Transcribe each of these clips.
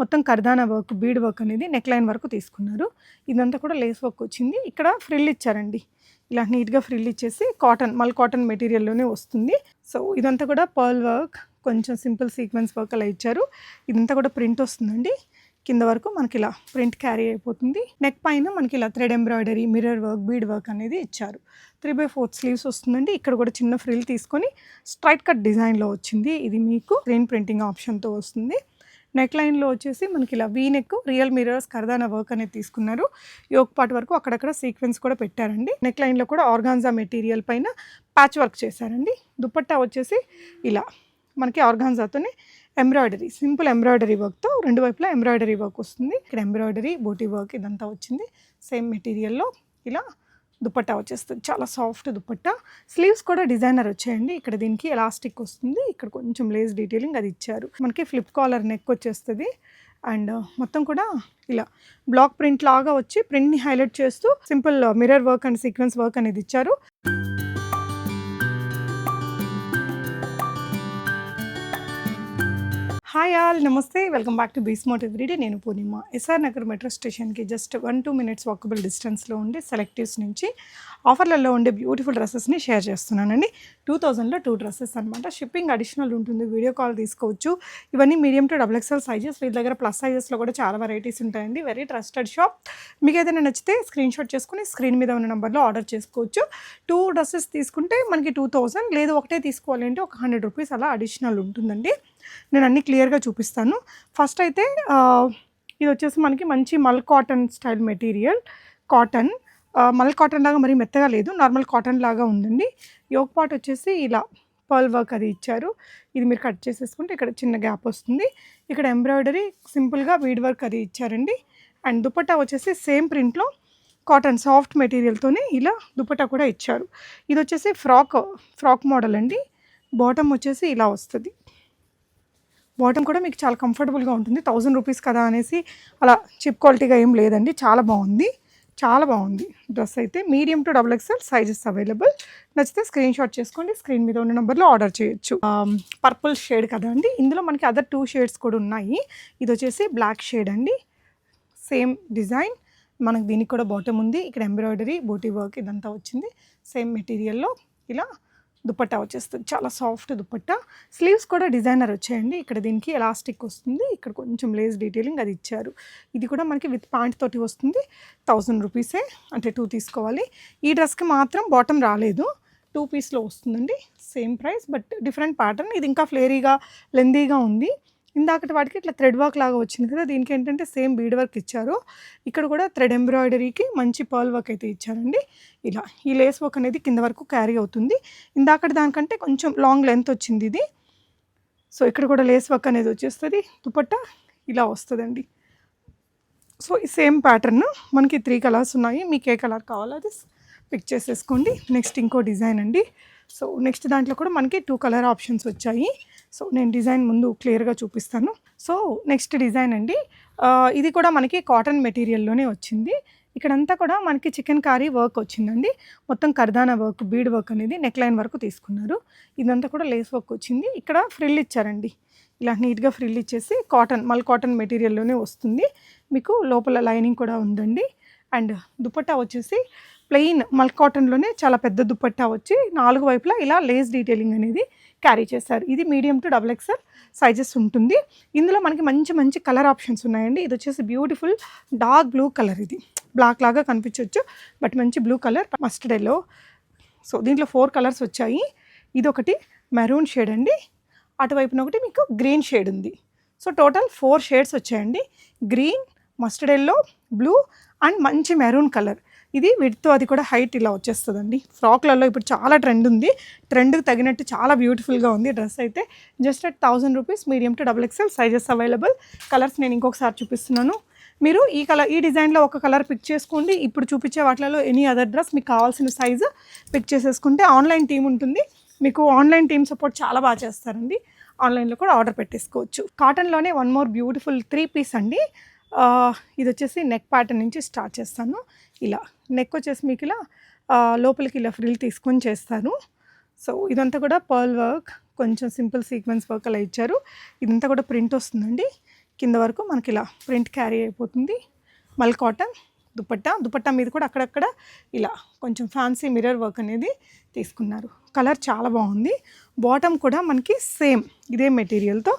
మొత్తం కర్దానా work bead work అనేది neck line వరకు తీసుకున్నారు. ఇదంతా కూడా లేస్ వర్క్ వచ్చింది. ఇక్కడ ఫ్రిల్ ఇచ్చారండి. ఇలా నీట్గా ఫ్రిల్ ఇచ్చేసి కాటన్ మల్ కాటన్ మెటీరియల్లోనే వస్తుంది. సో ఇదంతా కూడా పర్ల్ వర్క్ కొంచెం సింపుల్ సీక్వెన్స్ వర్క్ అలా ఇచ్చారు. ఇదంతా కూడా ప్రింట్ వస్తుందండి. కింద వరకు మనకి ఇలా ప్రింట్ క్యారీ అయిపోతుంది. నెక్ పైన మనకి ఇలా thread embroidery mirror work bead work అనేది ఇచ్చారు. త్రీ బై ఫోర్త్ స్లీవ్స్ వస్తుందండి. ఇక్కడ కూడా చిన్న ఫ్రిల్ తీసుకొని స్ట్రైట్ కట్ డిజైన్లో వచ్చింది. ఇది మీకు స్క్రీన్ ప్రింటింగ్ ఆప్షన్తో వస్తుంది. నెక్ లైన్లో వచ్చేసి మనకి ఇలా వీ నెక్ రియల్ మిరర్స్ కర్దానా వర్క్ అనేది తీసుకున్నారు. యోక్ పార్ట్ వరకు అక్కడక్కడ సీక్వెన్స్ కూడా పెట్టారండి. నెక్ లైన్లో కూడా ఆర్గాన్జా మెటీరియల్ పైన ప్యాచ్ వర్క్ చేశారండి. దుపట్టా వచ్చేసి ఇలా మనకి ఆర్గాన్జాతోనే ఎంబ్రాయిడరీ సింపుల్ ఎంబ్రాయిడరీ వర్క్తో రెండు వైపులా ఎంబ్రాయిడరీ వర్క్ వస్తుంది. ఇక్కడ ఎంబ్రాయిడరీ బోటీ వర్క్ ఇదంతా వచ్చింది. సేమ్ మెటీరియల్లో ఇలా దుపట్టా వచ్చేస్తుంది. చాలా సాఫ్ట్ దుపట్టా. స్లీవ్స్ కూడా డిజైనర్ వచ్చాయండి. ఇక్కడ దీనికి ఎలాస్టిక్ వస్తుంది. ఇక్కడ కొంచెం లేస్ డీటెయిలింగ్ అది ఇచ్చారు. మనకి ఫ్లిప్ కాలర్ నెక్ వచ్చేస్తుంది. అండ్ మొత్తం కూడా ఇలా బ్లాక్ ప్రింట్ లాగా వచ్చి ప్రింట్ని హైలైట్ చేస్తూ simple mirror work and sequence work అనేది ఇచ్చారు. హాయ్ ఆల్ నమస్తే. వెల్కమ్ బ్యాక్ టు బీస్మోట్ ఎవ్రీడే. నేను Purnima. S R Nagar metro స్టేషన్కి just one two minutes walkable డిస్టెన్స్లో ఉండే సెలెక్టివ్స్ నుంచి ఆఫర్లలో ఉండే బ్యూటిఫుల్ డ్రెస్సెస్ని షేర్ చేస్తున్నానండి. టూ థౌజండ్లో టూ డ్రెస్సెస్ అనమాట షిప్పింగ్ అడిషనల్ ఉంటుంది వీడియో కాల్ తీసుకోవచ్చు. ఇవన్నీ medium to double XL sizes వీళ్ళ దగ్గర ప్లస్ సైజెస్లో కూడా చాలా వెరైటీస్ ఉంటాయండి. Very trusted shop. మీకు ఏదైనా నచ్చితే స్క్రీన్ షాట్ చేసుకుని స్క్రీన్ మీద ఉన్న నెంబర్లో ఆర్డర్ చేసుకోవచ్చు. టూ డ్రెస్సెస్ తీసుకుంటే మనకి టూ థౌజండ్ లేదు ఒకటే తీసుకోవాలి అంటే ఒక హండ్రెడ్ రూపీస్ అలా అడిషనల్ ఉంటుందండి. నేను అన్నీ క్లియర్గా చూపిస్తాను. ఫస్ట్ అయితే ఇది వచ్చేసి మనకి మంచి mul cotton style material cotton. Mul cotton లాగా మరి మెత్తగా లేదు నార్మల్ కాటన్ లాగా ఉందండి. యోక్ పాట్ వచ్చేసి ఇలా పర్ల్ వర్క్ అది ఇచ్చారు. ఇది మీరు కట్ చేసేసుకుంటే ఇక్కడ చిన్న గ్యాప్ వస్తుంది. ఇక్కడ ఎంబ్రాయిడరీ సింపుల్గా వీడ్ వర్క్ అది ఇచ్చారండి. అండ్ దుపట్టా వచ్చేసి సేమ్ ప్రింట్లో కాటన్ సాఫ్ట్ మెటీరియల్తోనే ఇలా దుపట్టా కూడా ఇచ్చారు. ఇది వచ్చేసి ఫ్రాక్ ఫ్రాక్ మోడల్ అండి. బాటమ్ వచ్చేసి ఇలా వస్తుంది. బాటమ్ కూడా మీకు చాలా కంఫర్టబుల్గా ఉంటుంది. థౌజండ్ రూపీస్ కదా అనేసి అలా చిప్ క్వాలిటీగా ఏం లేదండి. చాలా బాగుంది. చాలా బాగుంది. డ్రెస్ అయితే medium to double XL sizes available. నచ్చితే స్క్రీన్ షాట్ చేసుకోండి. స్క్రీన్ మీద ఉన్న నెంబర్లో ఆర్డర్ చేయొచ్చు. పర్పుల్ షేడ్ కదా అండి. ఇందులో మనకి అదర్ టూ షేడ్స్ కూడా ఉన్నాయి. ఇది వచ్చేసి బ్లాక్ షేడ్ అండి. Same design. మనకు దీనికి కూడా బాటమ్ ఉంది. ఇక్కడ ఎంబ్రాయిడరీ బోటీ వర్క్ ఇదంతా వచ్చింది. సేమ్ మెటీరియల్లో ఇలా దుపట్టా వచ్చేస్తుంది. చాలా సాఫ్ట్ దుపట్టా స్లీవ్స్ కూడా డిజైనర్ వచ్చాయండి. ఇక్కడ దీనికి ఎలాస్టిక్ వస్తుంది. ఇక్కడ కొంచెం లేస్ డీటెయిలింగ్ అది ఇచ్చారు. ఇది కూడా మనకి విత్ ప్యాంట్ తోటి వస్తుంది. థౌజండ్ రూపీసే అంటే టూ తీసుకోవాలి. ఈ డ్రెస్కి మాత్రం బాటమ్ రాలేదు. టూ పీస్లో వస్తుందండి. Same price but different pattern. ఇది ఇంకా ఫ్లేరీగా లెందీగా ఉంది. ఇందాకటి వాటికి ఇట్లా థ్రెడ్ వర్క్ లాగా వచ్చింది కదా దీనికి ఏంటంటే సేమ్ బీడ్ వర్క్ ఇచ్చారు. ఇక్కడ కూడా థ్రెడ్ ఎంబ్రాయిడరీకి మంచి పర్ల్ వర్క్ అయితే ఇచ్చారండి. ఇలా ఈ లేస్ వర్క్ అనేది కింద వరకు క్యారీ అవుతుంది. ఇందాకటి దానికంటే కొంచెం లాంగ్ లెంత్ వచ్చింది ఇది. సో ఇక్కడ కూడా లేస్ వర్క్ అనేది వచ్చేస్తుంది. దుపట్ట ఇలా వస్తుందండి. సో ఈ సేమ్ ప్యాటర్న్ మనకి త్రీ కలర్స్ ఉన్నాయి. మీకు ఏ కలర్ కావాలో అది పిక్ చేసేసుకోండి. నెక్స్ట్ ఇంకో డిజైన్ అండి. సో నెక్స్ట్ దాంట్లో కూడా మనకి టూ కలర్ ఆప్షన్స్ వచ్చాయి. సో నేను డిజైన్ ముందు క్లియర్గా చూపిస్తాను. సో నెక్స్ట్ డిజైన్ అండి. ఇది కూడా మనకి కాటన్ మెటీరియల్లోనే వచ్చింది. ఇక్కడంతా కూడా మనకి చికెన్ కారీ వర్క్ వచ్చిందండి. మొత్తం కర్దానా వర్క్ బీడ్ వర్క్ అనేది నెక్ లైన్ వరకు తీసుకున్నారు. ఇదంతా కూడా లేస్ వర్క్ వచ్చింది. ఇక్కడ ఫ్రిల్ ఇచ్చారండి. ఇలా నీట్గా ఫ్రిల్ ఇచ్చేసి కాటన్ మల్ కాటన్ మెటీరియల్లోనే వస్తుంది. మీకు లోపల లైనింగ్ కూడా ఉందండి. అండ్ దుపట్టా వచ్చేసి ప్లెయిన్ మల్క్ కాటన్లోనే చాలా పెద్ద దుపట్టా వచ్చి నాలుగు వైపులా ఇలా లేస్ డీటెయిలింగ్ అనేది క్యారీ చేశారు. ఇది medium to double XL sizes ఉంటుంది. ఇందులో మనకి మంచి మంచి కలర్ ఆప్షన్స్ ఉన్నాయండి. ఇది వచ్చేసి బ్యూటిఫుల్ డార్క్ బ్లూ కలర్ ఇది. బ్లాక్ లాగా కనిపించవచ్చు బట్ మంచి blue colour mustard yellow. So దీంట్లో ఫోర్ కలర్స్ వచ్చాయి. ఇదొకటి మెరూన్ షేడ్ అండి. అటువైపున ఒకటి మీకు గ్రీన్ షేడ్ ఉంది. సో టోటల్ ఫోర్ షేడ్స్ వచ్చాయండి. Green mustard yellow blue and మంచి మెరూన్ కలర్. ఇది విడ్తో అది కూడా హైట్ ఇలా వచ్చేస్తుందండి. ఫ్రాక్లలో ఇప్పుడు చాలా ట్రెండ్ ఉంది. ట్రెండ్కి తగినట్టు చాలా బ్యూటిఫుల్గా ఉంది డ్రెస్ అయితే. Just at thousand rupees medium to double XL sizes available colours నేను ఇంకొకసారి చూపిస్తున్నాను. మీరు ఈ కలర్ ఈ డిజైన్లో ఒక కలర్ పిక్ చేసుకోండి. ఇప్పుడు చూపించే వాటిలో ఎనీ అదర్ డ్రెస్ మీకు కావాల్సిన సైజు పిక్ చేసేసుకుంటే ఆన్లైన్ టీం ఉంటుంది. మీకు ఆన్లైన్ టీమ్ సపోర్ట్ చాలా బాగా చేస్తారండి. ఆన్లైన్లో కూడా ఆర్డర్ పెట్టేసుకోవచ్చు. కాటన్లోనే one more beautiful three piece అండి. ఇది వచ్చేసి నెక్ ప్యాటర్న్ నుంచి స్టార్ట్ చేస్తాను. ఇలా నెక్ వచ్చేసి మీకు ఇలా లోపలికి ఇలా ఫ్రిల్ తీసుకొని చేస్తాను. సో ఇదంతా కూడా పర్ల్ వర్క్ కొంచెం సింపుల్ సీక్వెన్స్ వర్క్ అలా ఇచ్చారు. ఇదంతా కూడా ప్రింట్ వస్తుందండి. కింద వరకు మనకి ఇలా ప్రింట్ క్యారీ అయిపోతుంది. మల్ కాటన్ దుపట్టా దుపట్టా మీద కూడా అక్కడక్కడ ఇలా కొంచెం ఫ్యాన్సీ మిర్రర్ వర్క్ అనేది తీసుకున్నారు. కలర్ చాలా బాగుంది. బాటమ్ కూడా మనకి సేమ్ ఇదే మెటీరియల్తో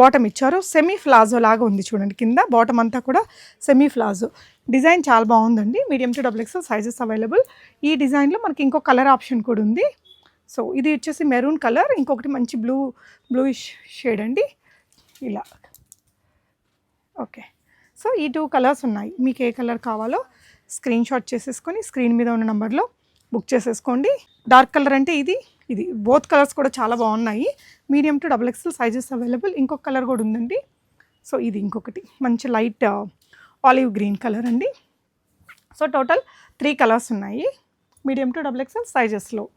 బాటమ్ ఇచ్చారు. సెమీ ఫ్లాజో లాగా ఉంది చూడండి కింద. బాటమ్ అంతా కూడా సెమీ ఫ్లాజో. డిజైన్ చాలా బాగుందండి. Medium to double X sizes available. ఈ డిజైన్లో మనకి ఇంకో కలర్ ఆప్షన్ కూడా ఉంది. సో ఇది వచ్చేసి మెరూన్ కలర్. ఇంకొకటి మంచి బ్లూ బ్లూయిష్ షేడ్ అండి. ఇలా. ఓకే. సో ఈ టూ కలర్స్ ఉన్నాయి. మీకు ఏ కలర్ కావాలో స్క్రీన్ షాట్ చేసేసుకొని స్క్రీన్ మీద ఉన్న నెంబర్లో బుక్ చేసేసుకోండి. డార్క్ కలర్ అంటే ఇది. ఇది బోత్ కలర్స్ కూడా చాలా బాగున్నాయి. Medium to double XL sizes available. ఇంకొక కలర్ కూడా ఉందండి. సో ఇది ఇంకొకటి. మంచి లైట్ ఆలివ్ గ్రీన్ కలర్ అండి. సో టోటల్ త్రీ కలర్స్ ఉన్నాయి. మీడియం టు డబుల్ ఎక్స్ఎల్ సైజెస్లో.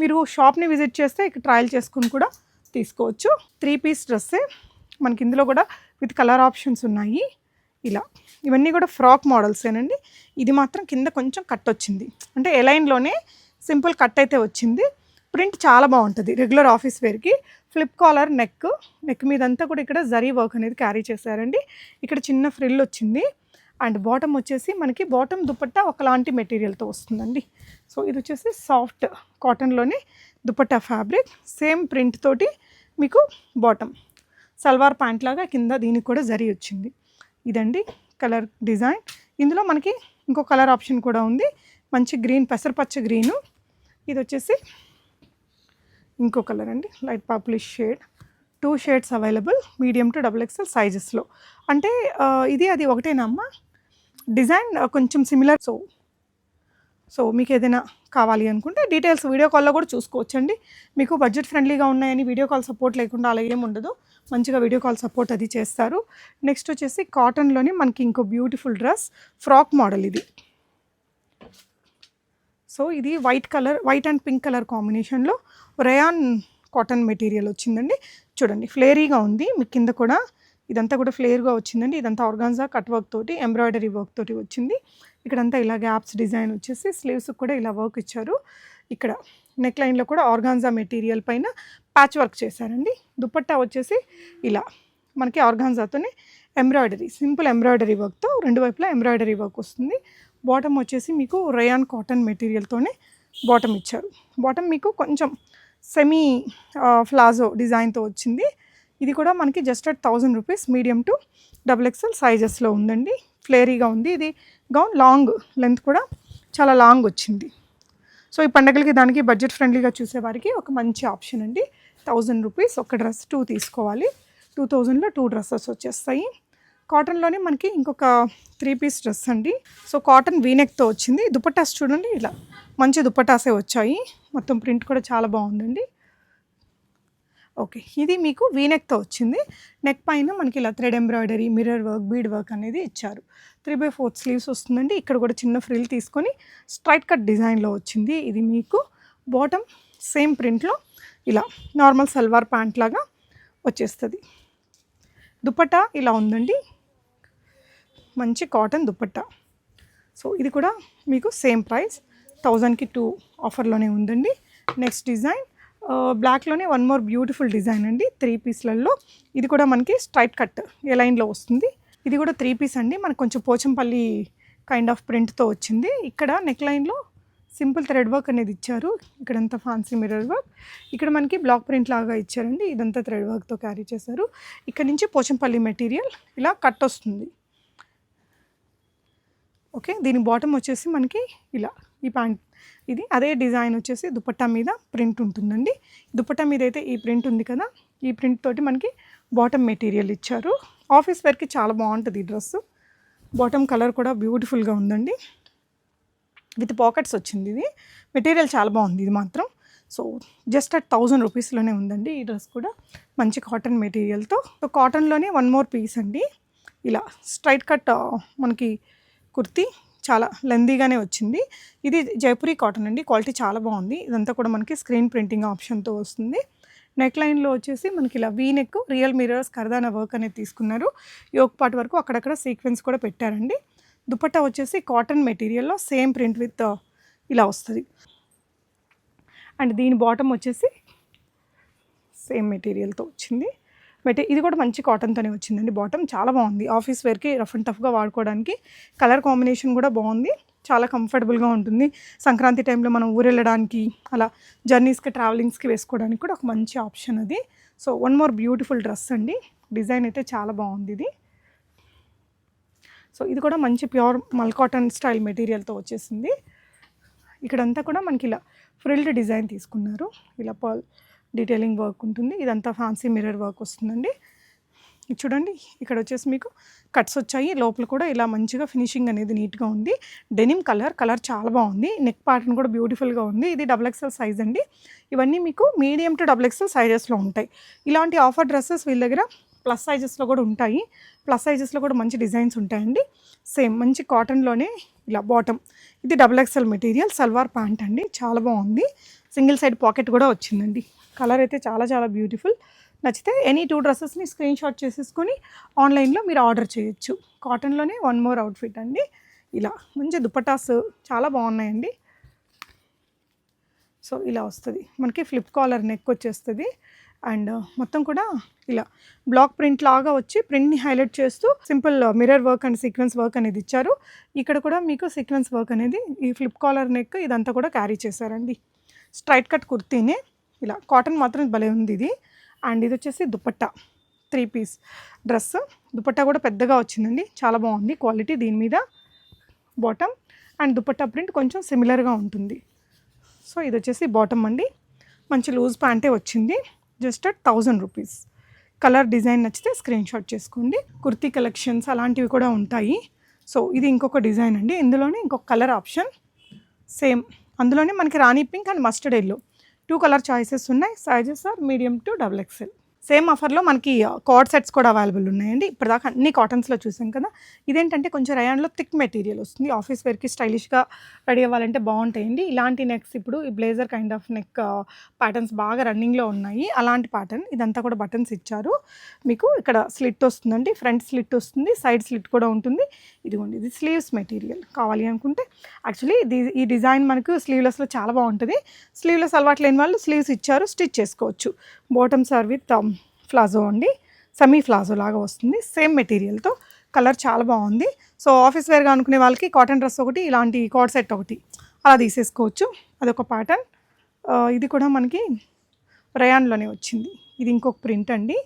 మీరు షాప్ని విజిట్ చేస్తే ఇక్కడ ట్రయల్ చేసుకుని కూడా తీసుకోవచ్చు. త్రీ పీస్ డ్రెస్సే. మనకి ఇందులో కూడా విత్ కలర్ ఆప్షన్స్ ఉన్నాయి. ఇలా. ఇవన్నీ కూడా ఫ్రాక్ మోడల్సేనండి. ఇది మాత్రం కింద కొంచెం కట్ వచ్చింది. అంటే ఎలైన్లోనే సింపుల్ కట్ అయితే వచ్చింది. ప్రింట్ చాలా బాగుంటుంది. రెగ్యులర్ ఆఫీస్ వేర్కి ఫ్లిప్ కాలర్ నెక్. నెక్ మీదంతా కూడా ఇక్కడ జరీ వర్క్ అనేది క్యారీ చేశారండి. ఇక్కడ చిన్న ఫ్రిల్ వచ్చింది. అండ్ బాటమ్ వచ్చేసి మనకి బాటమ్ దుపట్టా ఒకలాంటి మెటీరియల్తో వస్తుందండి. సో ఇది వచ్చేసి సాఫ్ట్ కాటన్లోనే దుపట్టా ఫ్యాబ్రిక్. సేమ్ ప్రింట్ తోటి మీకు బాటమ్. సల్వార్ ప్యాంట్ లాగా కింద దీనికి కూడా జరీ వచ్చింది. ఇదండి కలర్ డిజైన్. ఇందులో మనకి ఇంకో కలర్ ఆప్షన్ కూడా ఉంది. మంచి గ్రీన్ పెసరపచ్చ గ్రీను. ఇది వచ్చేసి ఇంకో కలర్ అండి. Light purplish shade two shades available medium to double XL సైజెస్లో అంటే ఇది అది ఒకటేనా అమ్మా? డిజైన్ కొంచెం సిమిలర్ సో సో మీకు ఏదైనా కావాలి అనుకుంటే డీటెయిల్స్ వీడియో కాల్లో కూడా చూసుకోవచ్చండి. మీకు బడ్జెట్ ఫ్రెండ్లీగా ఉన్నాయని వీడియో కాల్ సపోర్ట్ లేకుండా అలా ఏం ఉండదు. మంచిగా వీడియో కాల్ సపోర్ట్ అది చేస్తారు. నెక్స్ట్ వచ్చేసి కాటన్లోనే మనకి ఇంకో బ్యూటిఫుల్ డ్రెస్ ఫ్రాక్ మోడల్ ఇది. సో ఇది white colour white and pink colour కాంబినేషన్లో రయాన్ కాటన్ మెటీరియల్ వచ్చిందండి. చూడండి ఫ్లేరీగా ఉంది. మీ కింద కూడా ఇదంతా కూడా ఫ్లేర్గా వచ్చిందండి. ఇదంతా ఆర్గాన్జా కట్ వర్క్ తోటి ఎంబ్రాయిడరీ వర్క్ తోటి వచ్చింది. ఇక్కడంతా ఇలా గ్యాప్స్ డిజైన్ వచ్చేసి స్లీవ్స్ కూడా ఇలా వర్క్ ఇచ్చారు. ఇక్కడ నెక్ లైన్లో కూడా ఆర్గాన్జా మెటీరియల్ పైన ప్యాచ్ వర్క్ చేశారండి. దుపట్టా వచ్చేసి ఇలా మనకి ఆర్గాన్జాతోనే ఎంబ్రాయిడరీ సింపుల్ ఎంబ్రాయిడరీ వర్క్తో రెండు వైపులా ఎంబ్రాయిడరీ వర్క్ వస్తుంది. బాటమ్ వచ్చేసి మీకు రయాన్ కాటన్ మెటీరియల్తోనే బాటమ్ ఇచ్చారు. బాటమ్ మీకు కొంచెం సెమీ ఫ్లాజో డిజైన్తో వచ్చింది. ఇది కూడా మనకి just at thousand rupees medium to double XL సైజెస్లో ఉందండి. ఫ్లేరీగా ఉంది. ఇది గౌన్ లాంగ్ లెంత్ కూడా చాలా లాంగ్ వచ్చింది. సో ఈ పండగలకి దానికి బడ్జెట్ ఫ్రెండ్లీగా చూసేవారికి ఒక మంచి ఆప్షన్ అండి. థౌజండ్ రూపీస్ ఒక డ్రెస్ టూ తీసుకోవాలి. టూ థౌజండ్లో టూ డ్రెస్సెస్ వచ్చేస్తాయి. కాటన్లోనే మనకి ఇంకొక త్రీ పీస్ డ్రెస్ అండి. సో కాటన్ వీనెక్తో వచ్చింది. దుపట్టాస్ చూడండి ఇలా మంచి దుపట్టాసే వచ్చాయి. మొత్తం ప్రింట్ కూడా చాలా బాగుందండి. ఓకే ఇది మీకు వీనెక్తో వచ్చింది. నెక్ పైన మనకి ఇలా thread embroidery mirror work bead work అనేది ఇచ్చారు. త్రీ బై ఫోర్త్ స్లీవ్స్ వస్తుందండి. ఇక్కడ కూడా చిన్న ఫ్రిల్ తీసుకొని స్ట్రైట్ కట్ డిజైన్లో వచ్చింది. ఇది మీకు బాటమ్ సేమ్ ప్రింట్లో ఇలా నార్మల్ సల్వార్ ప్యాంట్ లాగా వచ్చేస్తుంది. దుపట్టా ఇలా ఉందండి. మంచి కాటన్ దుపట్టా. సో ఇది కూడా మీకు సేమ్ ప్రైస్. థౌజండ్కి టూ ఆఫర్లోనే ఉందండి. నెక్స్ట్ డిజైన్ బ్లాక్లోనే వన్ మోర్ బ్యూటిఫుల్ డిజైన్ అండి. త్రీ పీస్లలో. ఇది కూడా మనకి స్ట్రైట్ కట్ ఏ లైన్లో వస్తుంది. ఇది కూడా త్రీ పీస్ అండి. మనకు కొంచెం పోచంపల్లి కైండ్ ఆఫ్ ప్రింట్తో వచ్చింది. ఇక్కడ నెక్ లైన్లో సింపుల్ థ్రెడ్ వర్క్ అనేది ఇచ్చారు. ఇక్కడంతా ఫ్యాన్సీ మిర్రర్ వర్క్ ఇక్కడ మనకి బ్లాక్ ప్రింట్ లాగా ఇచ్చారండి. ఇదంతా థ్రెడ్ వర్క్తో క్యారీ చేశారు. ఇక్కడ నుంచి పోచంపల్లి మెటీరియల్ ఇలా కట్ వస్తుంది. ఓకే? దీని బాటమ్ వచ్చేసి మనకి ఇలా ఈ ప్యాంట్ ఇది. అదే డిజైన్ వచ్చేసి దుపట్టా మీద ప్రింట్ ఉంటుందండి. దుపట్టా మీద అయితే ఈ ప్రింట్ ఉంది కదా ఈ ప్రింట్ తోటి మనకి బాటమ్ మెటీరియల్ ఇచ్చారు. ఆఫీస్ వేర్కి చాలా బాగుంటుంది ఈ డ్రెస్. బాటమ్ కలర్ కూడా బ్యూటిఫుల్గా ఉందండి. విత్ పాకెట్స్ వచ్చింది ఇది. మెటీరియల్ చాలా బాగుంది ఇది మాత్రం. సో జస్ట్ అట్ థౌజండ్ రూపీస్లోనే ఉందండి ఈ డ్రెస్ కూడా. మంచి కాటన్ మెటీరియల్తో సో కాటన్లోనే వన్ మోర్ పీస్ అండి. ఇలా స్ట్రైట్ కట్ మనకి కుర్తీ చాలా లెందీగానే వచ్చింది. ఇది జైపురి కాటన్ అండి. క్వాలిటీ చాలా బాగుంది. ఇదంతా కూడా మనకి స్క్రీన్ ప్రింటింగ్ ఆప్షన్తో వస్తుంది. నెక్ లైన్లో వచ్చేసి మనకి ఇలా V neck real mirrors కరదాన work అనేది తీసుకున్నారు. యోక్ పార్ట్ వరకు అక్కడక్కడ సీక్వెన్స్ కూడా పెట్టారండి. దుపట్టా వచ్చేసి కాటన్ మెటీరియల్లో సేమ్ ప్రింట్ విత్ ఇలా వస్తుంది. అండ్ దీని బాటమ్ వచ్చేసి సేమ్ మెటీరియల్తో వచ్చింది. బట్ ఇది కూడా మంచి కాటన్తోనే వచ్చిందండి బాటమ్ చాలా బాగుంది. ఆఫీస్ వేర్కి రఫ్ అండ్ టఫ్గా వాడుకోవడానికి కలర్ కాంబినేషన్ కూడా బాగుంది. చాలా కంఫర్టబుల్గా ఉంటుంది. సంక్రాంతి టైంలో మనం ఊరెళ్ళడానికి అలా జర్నీస్కి ట్రావెలింగ్స్కి వేసుకోవడానికి కూడా ఒక మంచి ఆప్షన్ అది. So one more beautiful dress అండి. డిజైన్ అయితే చాలా బాగుంది ఇది. సో ఇది కూడా మంచి ప్యూర్ మల్ కాటన్ స్టైల్ మెటీరియల్తో వచ్చేసింది. ఇక్కడంతా కూడా మనకి ఇలా ఫ్రిల్డ్ డిజైన్ తీసుకున్నారు. ఇలా పర్ల్ డీటెయిలింగ్ వర్క్ ఉంటుంది. ఇదంతా ఫ్యాన్సీ మిర్రర్ వర్క్ వస్తుందండి. చూడండి ఇక్కడ వచ్చేసి మీకు కట్స్ వచ్చాయి. లోపల కూడా ఇలా మంచిగా ఫినిషింగ్ అనేది నీట్గా ఉంది. డెనిమ్ కలర్ కలర్ చాలా బాగుంది. నెక్ ప్యాటర్న్ కూడా బ్యూటిఫుల్గా ఉంది. ఇది డబుల్ ఎక్సెల్ సైజ్ అండి. ఇవన్నీ మీకు మీడియం టు డబుల్ ఎక్సెల్ సైజెస్లో ఉంటాయి. ఇలాంటి ఆఫర్ డ్రెస్సెస్ వీళ్ళ దగ్గర ప్లస్ సైజెస్లో కూడా ఉంటాయి. ప్లస్ సైజెస్లో కూడా మంచి డిజైన్స్ ఉంటాయండి. సేమ్ మంచి కాటన్లోనే ఇలా బాటమ్ ఇది double XL material salwar pant అండి. చాలా బాగుంది. సింగిల్ సైడ్ పాకెట్ కూడా వచ్చిందండి. కలర్ అయితే చాలా చాలా బ్యూటిఫుల్. నచ్చితే ఎనీ టూ డ్రెస్సెస్ని స్క్రీన్ షాట్ చేసేసుకొని ఆన్లైన్లో మీరు ఆర్డర్ చేయొచ్చు. కాటన్లోనే వన్ మోర్ అవుట్ఫిట్ అండి. ఇలా మంచి దుపటాస్ చాలా బాగున్నాయండి. సో ఇలా వస్తుంది. మనకి ఫ్లిప్ కాలర్ నెక్ వచ్చేస్తుంది. అండ్ మొత్తం కూడా ఇలా బ్లాక్ ప్రింట్ లాగా వచ్చి ప్రింట్ని హైలైట్ చేస్తూ simple mirror work and sequence work అనేది ఇచ్చారు. ఇక్కడ కూడా మీకు సీక్వెన్స్ వర్క్ అనేది ఈ ఫ్లిప్ కాలర్ నెక్ ఇదంతా కూడా క్యారీ చేశారండి. స్ట్రైట్ కట్ కుర్తీనే. ఇలా కాటన్ మాత్రం భలే ఉంది ఇది అండ్ ఇది వచ్చేసి dupatta three piece dress dupatta కూడా పెద్దగా వచ్చిందండి చాలా బాగుంది. క్వాలిటీ దీని మీద బాటమ్ అండ్ దుపట్టా ప్రింట్ కొంచెం సిమిలర్గా ఉంటుంది. సో ఇది వచ్చేసి బాటమ్ అండి. మంచి లూజ్ ప్యాంటే వచ్చింది. Just thousand rupees colour design నచ్చితే స్క్రీన్ షాట్ చేసుకోండి. కుర్తీ కలెక్షన్స్ అలాంటివి కూడా ఉంటాయి. సో ఇది ఇంకొక డిజైన్ అండి. ఇందులోనే ఇంకొక కలర్ ఆప్షన్ సేమ్ అందులోనే మనకి rani pink and mustard yellow two colour choices ఉన్నాయి. Sizes are medium to double XL same ఆఫర్లో మనకి కార్డ్ సెట్స్ కూడా అవైలబుల్ ఉన్నాయండి. ఇప్పటిదాకా అన్ని కాటన్స్లో చూసాం కదా. ఇదేంటంటే కొంచెం రయాన్లో థిక్ మెటీరియల్ వస్తుంది. ఆఫీస్ వేర్కి స్టైలిష్గా రెడీ అవ్వాలంటే బాగుంటాయండి. ఇలాంటి నెక్స్ ఇప్పుడు ఈ blazer kind of neck patterns బాగా రన్నింగ్లో ఉన్నాయి. అలాంటి ప్యాటర్న్ ఇదంతా కూడా బటన్స్ ఇచ్చారు. మీకు ఇక్కడ స్లిట్ వస్తుందండి. ఫ్రంట్ స్లిట్ వస్తుంది. సైడ్ స్లిట్ కూడా ఉంటుంది. ఇదిగోండి ఇది స్లీవ్స్ మెటీరియల్ కావాలి అనుకుంటే. యాక్చువల్లీ ఇది ఈ డిజైన్ మనకు స్లీవ్లెస్లో చాలా బాగుంటుంది. స్లీవ్లెస్ అలవాటు లేని వాళ్ళు స్లీవ్స్ ఇచ్చారు స్టిచ్ చేసుకోవచ్చు. బాటమ్స్ ఆర్ విత్ ఫ్లాజో అండి సెమీ ఫ్లాజో లాగా వస్తుంది. సేమ్ మెటీరియల్తో కలర్ చాలా బాగుంది. సో ఆఫీస్ వేర్గా అనుకునే వాళ్ళకి కాటన్ డ్రెస్ ఒకటి ఇలాంటి కోట్ సెట్ ఒకటి. అలా తీసేసుకోవచ్చు. అదొక ప్యాటర్న్ ఇది కూడా మనకి రయాన్లోనే వచ్చింది. ఇది ఇంకొక ప్రింట్ అండి.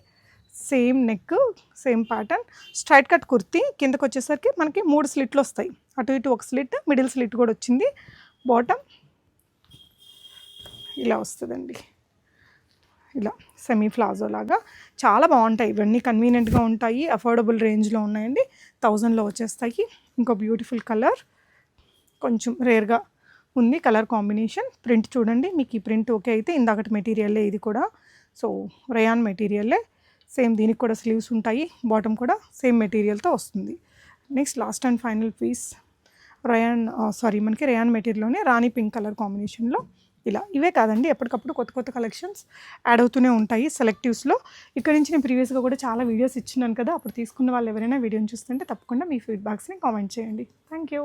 Same neck same pattern straight cut kurti కిందకు వచ్చేసరికి మనకి మూడు స్లిట్లు వస్తాయి. అటు ఇటు ఒక స్లిట్ మిడిల్ స్లిట్ కూడా వచ్చింది. బాటమ్ ఇలా వస్తుందండి. ఇలా సెమీ ప్లాజో లాగా. చాలా బాగుంటాయి. ఇవన్నీ కన్వీనియంట్గా ఉంటాయి. అఫోర్డబుల్ రేంజ్లో ఉన్నాయండి. థౌజండ్లో వచ్చేస్తాయి. ఇంకో బ్యూటిఫుల్ కలర్ కొంచెం రేర్గా ఉంది కలర్ కాంబినేషన్ ప్రింట్ చూడండి. మీకు ఈ ప్రింట్ ఓకే అయితే ఇందాకటి మెటీరియల్లే ఇది కూడా. సో రయాన్ మెటీరియల్లే సేమ్ దీనికి కూడా స్లీవ్స్ ఉంటాయి. బాటమ్ కూడా సేమ్ మెటీరియల్తో వస్తుంది. Next last and final piece rayon sari మనకి రయాన్ మెటీరియల్లోనే రాణి పింక్ కలర్ కాంబినేషన్లో ఇలా ఇవే కాదండి. ఎప్పటికప్పుడు కొత్త కొత్త కలెక్షన్స్ యాడ్ అవుతూనే ఉంటాయి సెలెక్టివ్స్లో. ఇక్కడ నుంచి నేను ప్రీవియస్గా కూడా చాలా వీడియోస్ ఇచ్చినాను కదా అప్పుడు తీసుకున్న వాళ్ళు ఎవరైనా వీడియోని చూస్తుంటే తప్పకుండా మీ ఫీడ్బ్యాక్స్ని కామెంట్ చేయండి. Thank you